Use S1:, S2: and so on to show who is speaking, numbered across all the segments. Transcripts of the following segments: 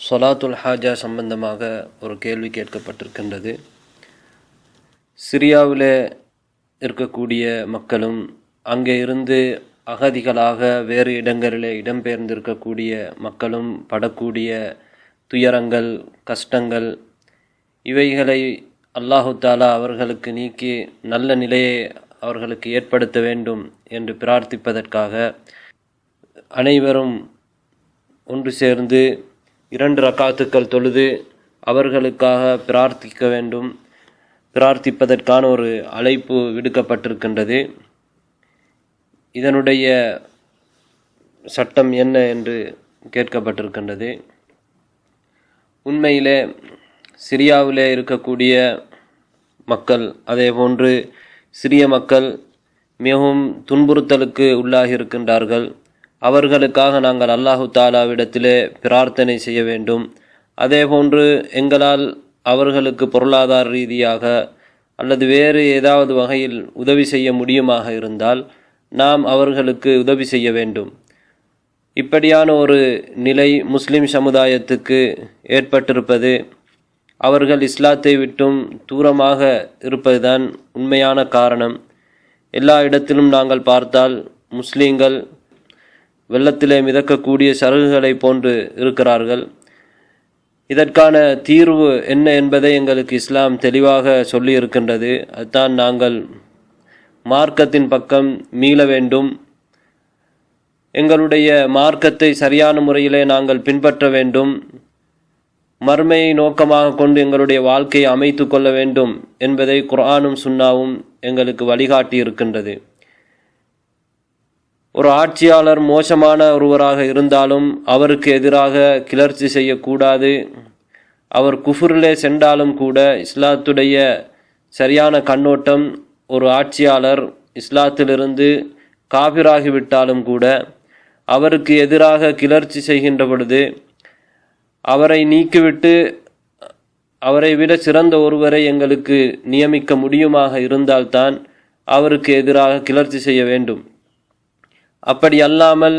S1: சொலாத்துல் ஹாஜா சம்பந்தமாக ஒரு கேள்வி கேட்கப்பட்டிருக்கின்றது. சிரியாவில் இருக்கக்கூடிய மக்களும் அங்கே இருந்து அகதிகளாக வேறு இடங்களிலே இடம்பெயர்ந்திருக்கக்கூடிய மக்களும் படக்கூடிய துயரங்கள் கஷ்டங்கள் இவைகளை அல்லாஹு தாலா அவர்களுக்கு நீக்கி நல்ல நிலையை அவர்களுக்கு ஏற்படுத்த வேண்டும் என்று பிரார்த்திப்பதற்காக அனைவரும் ஒன்று சேர்ந்து இரண்டு ரக்காத்துக்கள் தொழுது அவர்களுக்காக பிரார்த்திக்க வேண்டும். பிரார்த்திப்பதற்கான ஒரு அழைப்பு விடுக்கப்பட்டிருக்கின்றது. இதனுடைய சட்டம் என்ன என்று கேட்கப்பட்டிருக்கின்றது. உண்மையிலே சிரியாவிலே இருக்கக்கூடிய மக்கள் அதே போன்று சிறிய மக்கள் மிகவும் துன்புறுத்தலுக்கு உள்ளாகி இருக்கின்றார்கள் அவர்களுக்காக நாங்கள் அல்லாஹு தாலாவிடத்திலே பிரார்த்தனை செய்ய வேண்டும். அதே போன்று எங்களால் அவர்களுக்கு பொருளாதார ரீதியாக அல்லது வேறு ஏதாவது வகையில் உதவி செய்ய முடியுமாக இருந்தால் நாம் அவர்களுக்கு உதவி செய்ய வேண்டும். இப்படியான ஒரு நிலை முஸ்லிம் சமுதாயத்துக்கு ஏற்பட்டிருப்பது அவர்கள் இஸ்லாத்தை விட்டும் தூரமாக இருப்பதுதான் உண்மையான காரணம். எல்லா இடத்திலும் நாங்கள் பார்த்தால் முஸ்லீம்கள் வெள்ளத்திலே மிதக்கக்கூடிய சருகுகளை போன்று இருக்கிறார்கள். இதற்கான தீர்வு என்ன என்பதை எங்களுக்கு இஸ்லாம் தெளிவாக சொல்லி இருக்கின்றது அதுதான் நாங்கள் மார்க்கத்தின் பக்கம் மீள வேண்டும். எங்களுடைய மார்க்கத்தை சரியான முறையிலே நாங்கள் பின்பற்ற வேண்டும். மர்மையை நோக்கமாக கொண்டு எங்களுடைய வாழ்க்கையை அமைத்து கொள்ள வேண்டும் என்பதை குரானும் சுன்னாவும் எங்களுக்கு வழிகாட்டி இருக்கின்றது ஒரு ஆட்சியாளர் மோசமான ஒருவராக இருந்தாலும் அவருக்கு எதிராக கிளர்ச்சி செய்யக்கூடாது. அவர் குஃபுரிலே சென்றாலும் கூட இஸ்லாத்துடைய சரியான கண்ணோட்டம் ஒரு ஆட்சியாளர் இஸ்லாத்திலிருந்து காபிராகிவிட்டாலும் கூட அவருக்கு எதிராக கிளர்ச்சி செய்கின்ற பொழுது அவரை நீக்கிவிட்டு அவரை விட சிறந்த ஒருவரை எங்களுக்கு நியமிக்க முடியுமாக இருந்தால்தான் அவருக்கு எதிராக கிளர்ச்சி செய்ய வேண்டும். அப்படி அல்லாமல்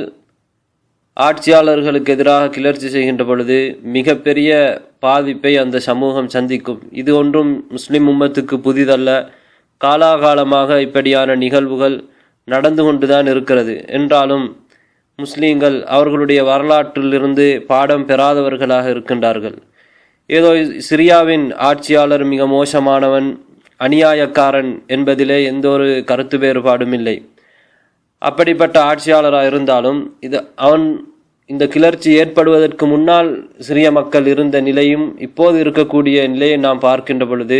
S1: ஆட்சியாளர்களுக்கு எதிராக கிளர்ச்சி செய்கின்ற பொழுது மிகப்பெரிய பாதிப்பை அந்த சமூகம் சந்திக்கும். இது ஒன்றும் முஸ்லிம் உம்மத்துக்கு புதிதல்ல. காலாகாலமாக இப்படியான நிகழ்வுகள் நடந்து கொண்டுதான் இருக்கிறது. என்றாலும் முஸ்லீம்கள் அவர்களுடைய வரலாற்றிலிருந்து பாடம் பெறாதவர்களாக இருக்கின்றார்கள். ஏதோ சிரியாவின் ஆட்சியாளர் மிக மோசமானவன் அநியாயக்காரன் என்பதிலே எந்த ஒரு கருத்து வேறுபாடும் இல்லை. அப்படிப்பட்ட ஆட்சியாளராக இருந்தாலும் இது அவன் இந்த கிளர்ச்சி ஏற்படுவதற்கு முன்னால் சிறிய மக்கள் இருந்த நிலையும் இப்போது இருக்கக்கூடிய நிலையை நாம் பார்க்கின்ற பொழுது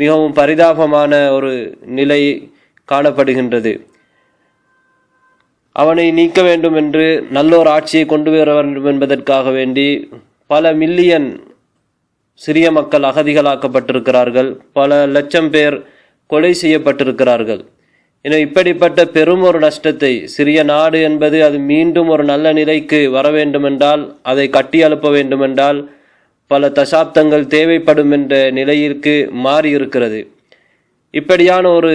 S1: மிகவும் பரிதாபமான ஒரு நிலை காணப்படுகின்றது. அவனை நீக்க வேண்டும் என்று நல்லோர் ஆட்சியை கொண்டு வர வேண்டும் என்பதற்காக வேண்டி பல மில்லியன் சிறிய மக்கள் அகதிகளாக்கப்பட்டிருக்கிறார்கள். பல லட்சம் பேர் கொலை செய்யப்பட்டிருக்கிறார்கள். என இப்படிப்பட்ட பெரும் ஒரு நஷ்டத்தை சிறிய நாடு என்பது அது மீண்டும் ஒரு நல்ல நிலைக்கு வர வேண்டுமென்றால் அதை கட்டி எழுப்ப வேண்டுமென்றால் பல தசாப்தங்கள் தேவைப்படும் என்ற நிலையிற்கு மாறி இருக்கிறது. இப்படியான ஒரு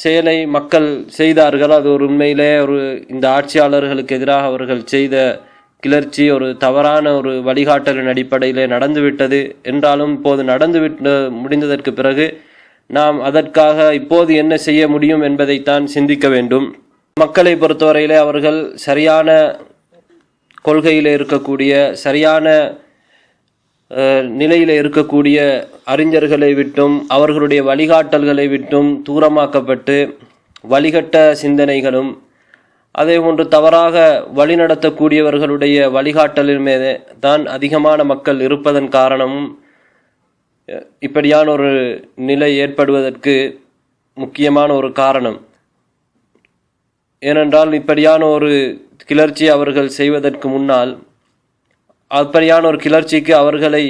S1: செயலை மக்கள் செய்தார்கள். அது ஒரு உண்மையிலே ஒரு இந்த ஆட்சியாளர்களுக்கு எதிராக அவர்கள் செய்த கிளர்ச்சி ஒரு தவறான ஒரு வழிகாட்டலின் அடிப்படையிலே நடந்துவிட்டது. என்றாலும் இப்போது நடந்துவிட்டு முடிந்ததற்கு பிறகு நாம் அதற்காக இப்போது என்ன செய்ய முடியும் என்பதைத்தான் சிந்திக்க வேண்டும். மக்களை பொறுத்தவரையிலே அவர்கள் சரியான கொள்கையில் இருக்கக்கூடிய சரியான நிலையில் இருக்கக்கூடிய அறிஞர்களை விட்டும் அவர்களுடைய வழிகாட்டல்களை விட்டும் தூரமாக்கப்பட்டு வழிகட்ட சிந்தனைகளும் அதே போன்று தவறாக வழிநடத்தக்கூடியவர்களுடைய வழிகாட்டலின் மீது தான் அதிகமான மக்கள் இருப்பதன் காரணமும் இப்படியான ஒரு நிலை ஏற்படுவதற்கு முக்கியமான ஒரு காரணம். ஏனென்றால் இப்படியான ஒரு கிளர்ச்சி அவர்கள் செய்வதற்கு முன்னால் அப்படியான ஒரு கிளர்ச்சிக்கு அவர்களை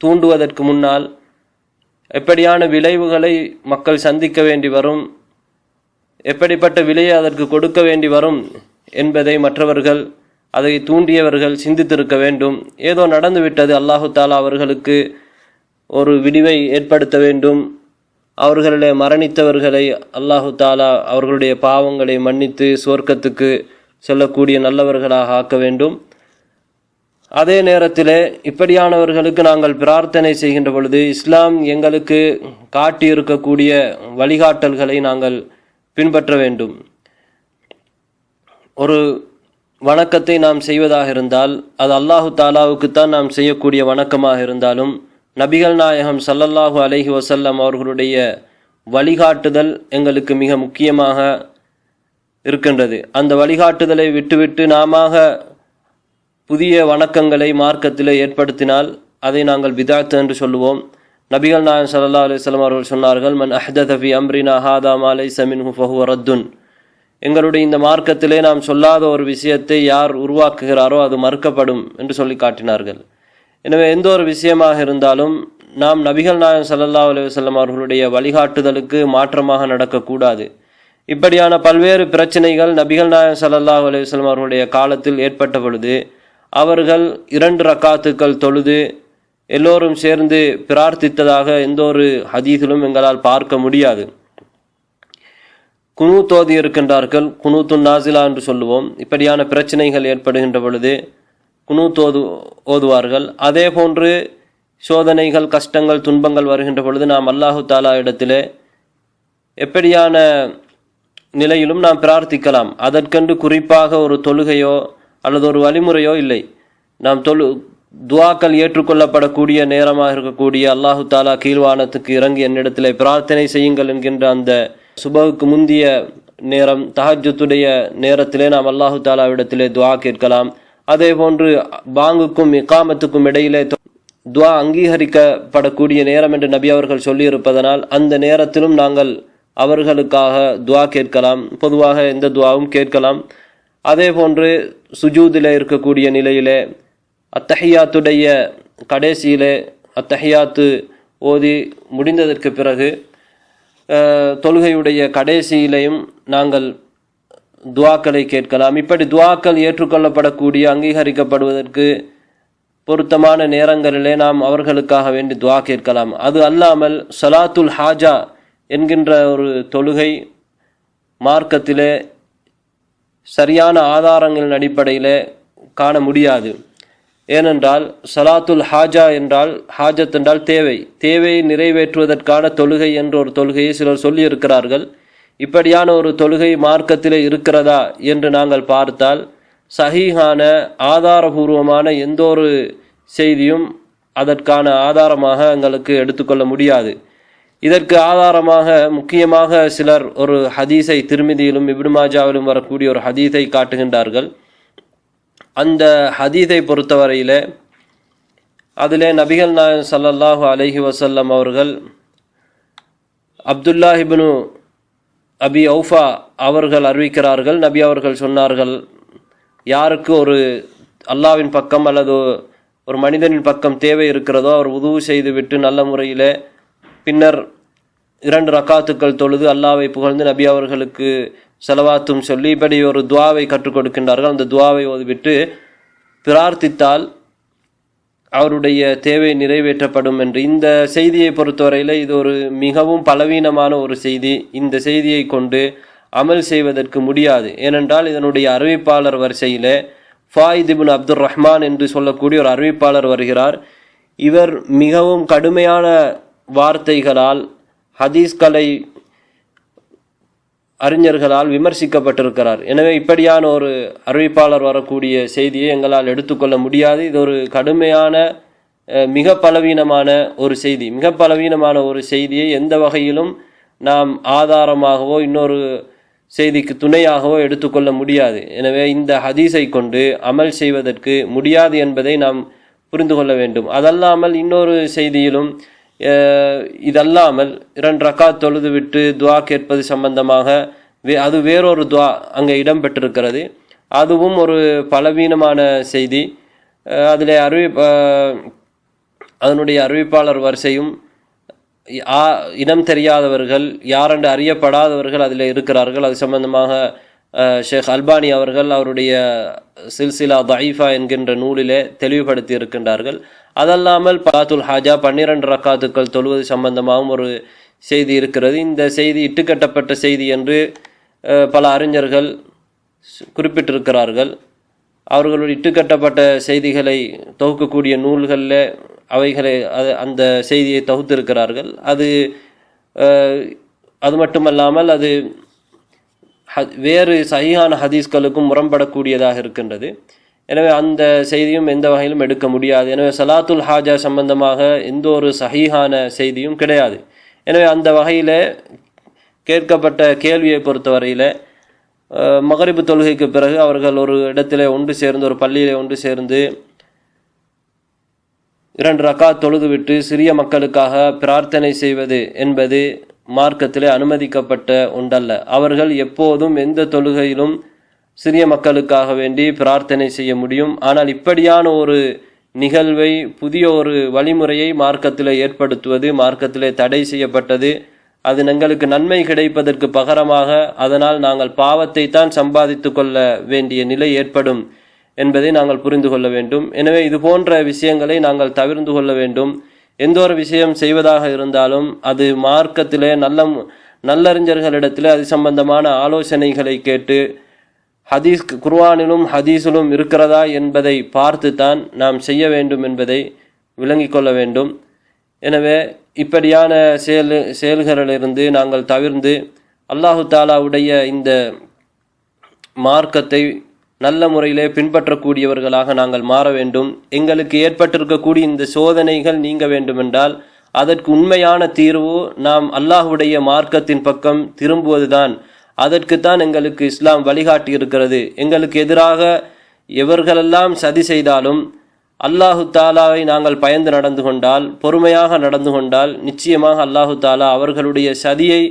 S1: தூண்டுவதற்கு முன்னால் எப்படியான விளைவுகளை மக்கள் சந்திக்க வேண்டி வரும் எப்படிப்பட்ட விலையை அதற்கு கொடுக்க வேண்டி வரும் என்பதை மற்றவர்கள் அதை தூண்டியவர்கள் சிந்தித்திருக்க வேண்டும். ஏதோ நடந்துவிட்டது அல்லாஹு தாலா அவர்களுக்கு ஒரு விடிவை ஏற்படுத்த வேண்டும். அவர்களிலே மரணித்தவர்களை அல்லாஹு தாலா அவர்களுடைய பாவங்களை மன்னித்து சுவர்க்கத்துக்கு செல்லக்கூடிய நல்லவர்களாக ஆக்க வேண்டும். அதே நேரத்திலே இப்படியானவர்களுக்கு நாங்கள் பிரார்த்தனை செய்கின்ற பொழுது இஸ்லாம் எங்களுக்கு காட்டியிருக்கக்கூடிய வழிகாட்டல்களை நாங்கள் பின்பற்ற வேண்டும். ஒரு வணக்கத்தை நாம் செய்வதாக இருந்தால் அது அல்லாஹு தாலாவுக்குத்தான் நாம் செய்யக்கூடிய வணக்கமாக இருந்தாலும் நபிகள் நாயகம் சல்லல்லாஹு அலஹி வசல்லம் அவர்களுடைய வழிகாட்டுதல் எங்களுக்கு மிக முக்கியமாக இருக்கின்றது. அந்த வழிகாட்டுதலை விட்டுவிட்டு நாம புதிய வணக்கங்களை மார்க்கத்தில் ஏற்படுத்தினால் அதை நாங்கள் விதாத்து என்று சொல்லுவோம். நபிகள் நாயகம் சல்லா அலைஹி அவர்கள் சொன்னார்கள் மன் அஹ்தத அம்ரினா ஹாதா மாலை சமின் மின்ஹு ரத்துன். எங்களுடைய இந்த மார்க்கத்திலே நாம் சொல்லாத ஒரு விஷயத்தை யார் உருவாக்குகிறாரோ அது மறுக்கப்படும் என்று சொல்லி காட்டினார்கள். எனவே எந்த ஒரு விஷயமாக இருந்தாலும் நாம் நபிகள் நாயகம் ஸல்லல்லாஹு அலுவலம் அவர்களுடைய வழிகாட்டுதலுக்கு மாற்றமாக நடக்கக்கூடாது. இப்படியான பல்வேறு பிரச்சனைகள் நபிகள் நாயகம் ஸல்லல்லாஹு அலுவலம் அவர்களுடைய காலத்தில் ஏற்பட்ட பொழுது அவர்கள் இரண்டு ரக்காத்துக்கள் தொழுது எல்லோரும் சேர்ந்து பிரார்த்தித்ததாக எந்த ஒரு ஹதீஸிலும் எங்களால் பார்க்க முடியாது. குனு தோதி இருக்கின்றார்கள். குனூத்து நாசிலா என்று சொல்லுவோம். இப்படியான பிரச்சனைகள் ஏற்படுகின்ற பொழுது குனூத் தோது ஓதுவார்கள். அதே போன்று சோதனைகள் கஷ்டங்கள் துன்பங்கள் வருகின்ற பொழுது நாம் அல்லாஹு தாலா இடத்திலே எப்படியான நிலையிலும் நாம் பிரார்த்திக்கலாம். அதற்கென்று குறிப்பாக ஒரு தொழுகையோ அல்லது ஒரு வழிமுறையோ இல்லை. நாம் தொழு துவாக்கள் ஏற்றுக்கொள்ளப்படக்கூடிய நேரமாக இருக்கக்கூடிய அல்லாஹு தாலா கீழ்வானத்துக்கு இறங்கி என்னிடத்திலே பிரார்த்தனை செய்யுங்கள் என்கின்ற அந்த சுபவுக்கு முந்திய நேரம் தஹஜத்துடைய நேரத்திலே நாம் அல்லாஹு தாலாவிடத்திலே துவா கேட்கலாம். அதே போன்று பாங்குக்கும் இக்காமத்துக்கும் இடையிலே துவா அங்கீகரிக்கப்படக்கூடிய நேரம் என்று நபி அவர்கள் சொல்லியிருப்பதனால் அந்த நேரத்திலும் நாங்கள் அவர்களுக்காக துவா கேட்கலாம். பொதுவாக எந்த துவாவும் கேட்கலாம். அதே போன்று சுஜூதில் இருக்கக்கூடிய நிலையிலே அத்தஹியாத்துடைய கடைசியிலே அத்தஹியாத்து ஓதி முடிந்ததற்கு பிறகு தொழுகையுடைய கடைசியிலையும் நாங்கள் துவாக்களை கேட்கலாம். இப்படி துவாக்கள் ஏற்றுக்கொள்ளப்படக்கூடிய அங்கீகரிக்கப்படுவதற்கு பொருத்தமான நேரங்களிலே நாம் அவர்களுக்காக வேண்டி துவா கேட்கலாம். அது அல்லாமல் சலாத்துல் ஹாஜா என்கின்ற ஒரு தொழுகை மார்க்கத்திலே சரியான ஆதாரங்களின் அடிப்படையில் காண முடியாது. ஏனென்றால் சலாத்துல் ஹாஜா என்றால் ஹாஜத் என்றால் தேவை. தேவையை நிறைவேற்றுவதற்கான தொழுகை என்ற ஒரு தொழுகையை சிலர் சொல்லியிருக்கிறார்கள். இப்படியான ஒரு தொழுகை மார்க்கத்திலே இருக்கிறதா என்று நாங்கள் பார்த்தால் சஹீஹான ஆதாரபூர்வமான எந்த ஒரு செய்தியும் அதற்கான ஆதாரமாக எங்களுக்கு எடுத்துக்கொள்ள முடியாது. இதற்கு ஆதாரமாக முக்கியமாக சிலர் ஒரு ஹதீஸை திருமிதியிலும் இப்னு மாஜாவிலும் வரக்கூடிய ஒரு ஹதீஸை காட்டுகின்றார்கள். அந்த ஹதீஸை பொறுத்தவரையில் அதிலே நபிகள் நாயன் சல்லல்லாஹு அலைஹி வசல்லம் அவர்கள் அப்துல்லா இப்னு அபி ஔஃபா அவர்கள் அறிவிக்கிறார்கள் நபி அவர்கள் சொன்னார்கள் யாருக்கு ஒரு அல்லாவின் பக்கம் அல்லது ஒரு மனிதனின் பக்கம் தேவை இருக்கிறதோ அவர் உதவு செய்துவிட்டு நல்ல முறையில் பின்னர் இரண்டு ரக்காத்துக்கள் தொழுது அல்லாவை புகழ்ந்து நபி அவர்களுக்கு செலவாத்தும் சொல்லி இப்படி ஒரு துவாவை கற்றுக் கொடுக்கின்றார்கள். அந்த துவாவை ஓதுவிட்டு பிரார்த்தித்தால் அவருடைய தேவை நிறைவேற்றப்படும் என்று. இந்த செய்தியை பொறுத்தவரையில் இது ஒரு மிகவும் பலவீனமான ஒரு செய்தி. இந்த செய்தியை கொண்டு அமல் செய்வதற்கு முடியாது. ஏனென்றால் இதனுடைய அறிவிப்பாளர் வரிசையில் ஃபாயித் இப்னு அப்துர் ரஹ்மான் என்று சொல்லக்கூடிய ஒரு அறிவிப்பாளர் வருகிறார். இவர் மிகவும் கடுமையான வார்த்தைகளால் ஹதீஸ்களை அறிஞர்களால் விமர்சிக்கப்பட்டிருக்கிறார். எனவே இப்படியான ஒரு அறிவிப்பாளர் வரக்கூடிய செய்தியை எங்களால் எடுத்துக்கொள்ள முடியாது. இது ஒரு கடுமையான மிக பலவீனமான ஒரு செய்தி. மிக பலவீனமான ஒரு செய்தியை எந்த வகையிலும் நாம் ஆதாரமாகவோ இன்னொரு செய்திக்கு துணையாகவோ எடுத்துக்கொள்ள முடியாது. எனவே இந்த ஹதீஸை கொண்டு அமல் செய்வதற்கு முடியாது என்பதை நாம் புரிந்து கொள்ள வேண்டும். அதல்லாமல் இன்னொரு செய்தியிலும் இதல்லாமல் இரண்டு ரக்காத் தொழுதுவிட்டு துவா கேட்பது சம்பந்தமாக வே அது வேறொரு துவா அங்கே இடம்பெற்றிருக்கிறது. அதுவும் ஒரு பலவீனமான செய்தி. அதில் அறிவி அதனுடைய அறிவிப்பாளர் வரிசையும் ஆ- இனம் தெரியாதவர்கள் யாரென்று அறியப்படாதவர்கள் அதில் இருக்கிறார்கள். அது சம்பந்தமாக ஷேக் அல்பானி அவர்கள் அவருடைய சில்சிலா தைஃபா என்கின்ற நூலிலே தெளிவுபடுத்தி இருக்கின்றார்கள் அதல்லாமல் பலாத்துல் ஹாஜா பன்னிரண்டு ரக்காத்துக்கள் தொழுவது சம்பந்தமாகவும் ஒரு செய்தி இருக்கிறது. இந்த செய்தி இட்டுக்கட்டப்பட்ட செய்தி என்று பல அறிஞர்கள் குறிப்பிட்டிருக்கிறார்கள். அவர்களுடைய இட்டுக்கட்டப்பட்ட செய்திகளை தொகுக்கக்கூடிய நூல்களில் அவைகளை அது அந்த செய்தியை தொகுத்திருக்கிறார்கள். அது அது மட்டுமல்லாமல் அது ஹ- வேறு சகியான ஹதீஸ்களுக்கும் முரண்படக்கூடியதாக இருக்கின்றது. எனவே அந்த செய்தியும் எந்த வகையிலும் எடுக்க முடியாது. எனவே சலாத்துல் ஹாஜா சம்பந்தமாக எந்த ஒரு சஹீஹான செய்தியும் கிடையாது. எனவே அந்த வகையில் கேட்கப்பட்ட கேள்வியை பொறுத்தவரையில் மகரிபு தொழுகைக்கு பிறகு அவர்கள் ஒரு இடத்திலே ஒன்று சேர்ந்து ஒரு பள்ளியிலே ஒன்று சேர்ந்து இரண்டு ரக்காத் தொழுதுவிட்டு சிறிய மக்களுக்காக பிரார்த்தனை செய்வது என்பது மார்க்கத்திலே அனுமதிக்கப்பட்ட ஒன்றல்ல. அவர்கள் எப்போதும் எந்த தொழுகையிலும் சிறிய மக்களுக்காக வேண்டி பிரார்த்தனை செய்ய முடியும். ஆனால் இப்படியான ஒரு நிகழ்வை புதிய ஒரு வழிமுறையை மார்க்கத்தில் ஏற்படுத்துவது மார்க்கத்தில் தடை செய்யப்பட்டது. அது எங்களுக்கு நன்மை கிடைப்பதற்கு பகரமாக அதனால் நாங்கள் பாவத்தை தான் சம்பாதித்து கொள்ள வேண்டிய நிலை ஏற்படும் என்பதை நாங்கள் புரிந்து கொள்ள வேண்டும். எனவே இது போன்ற விஷயங்களை நாங்கள் தவிர்ந்து கொள்ள வேண்டும். எந்த ஒரு விஷயம் செய்வதாக இருந்தாலும் அது மார்க்கத்திலே நல்ல நல்லறிஞர்களிடத்திலே அது சம்பந்தமான ஆலோசனைகளை கேட்டு ஹதீஸ் குர்ஆனிலும் ஹதீஸிலும் இருக்கிறதா என்பதை பார்த்து தான் நாம் செய்ய வேண்டும் என்பதை விளங்கிக் கொள்ள வேண்டும். எனவே இப்படியான செயல் செயல்களிலிருந்து நாங்கள் தவிர்ந்து அல்லாஹு தாலாவுடைய இந்த மார்க்கத்தை நல்ல முறையிலே பின்பற்றக்கூடியவர்களாக நாங்கள் மாற வேண்டும். எங்களுக்கு ஏற்பட்டிருக்கக்கூடிய இந்த சோதனைகள் நீங்க வேண்டுமென்றால் அதற்கு உண்மையான தீர்வு நாம் அல்லாஹுடைய மார்க்கத்தின் பக்கம் திரும்புவதுதான். அதற்குத்தான் எங்களுக்கு இஸ்லாம் வழிகாட்டி இருக்கிறது எங்களுக்கு எதிராக எவர்களெல்லாம் சதி செய்தாலும் அல்லாஹு தாலாவை நாங்கள் பயந்து நடந்து கொண்டால் பொறுமையாக நடந்து கொண்டால் நிச்சயமாக அல்லாஹு தாலா அவர்களுடைய சதியை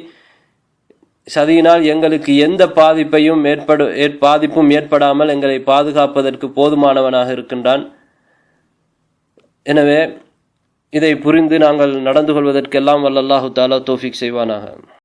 S1: சதியினால் எங்களுக்கு எந்த பாதிப்பையும் ஏற்படு ஏற்- பாதிப்பும் ஏற்படாமல் எங்களை பாதுகாப்பதற்கு போதுமானவனாக இருக்கின்றான். எனவே இதை புரிந்து நாங்கள் நடந்து கொள்வதற்கெல்லாம் வல்லல்லாஹு தாலா தோஃபிக் செய்வானாக.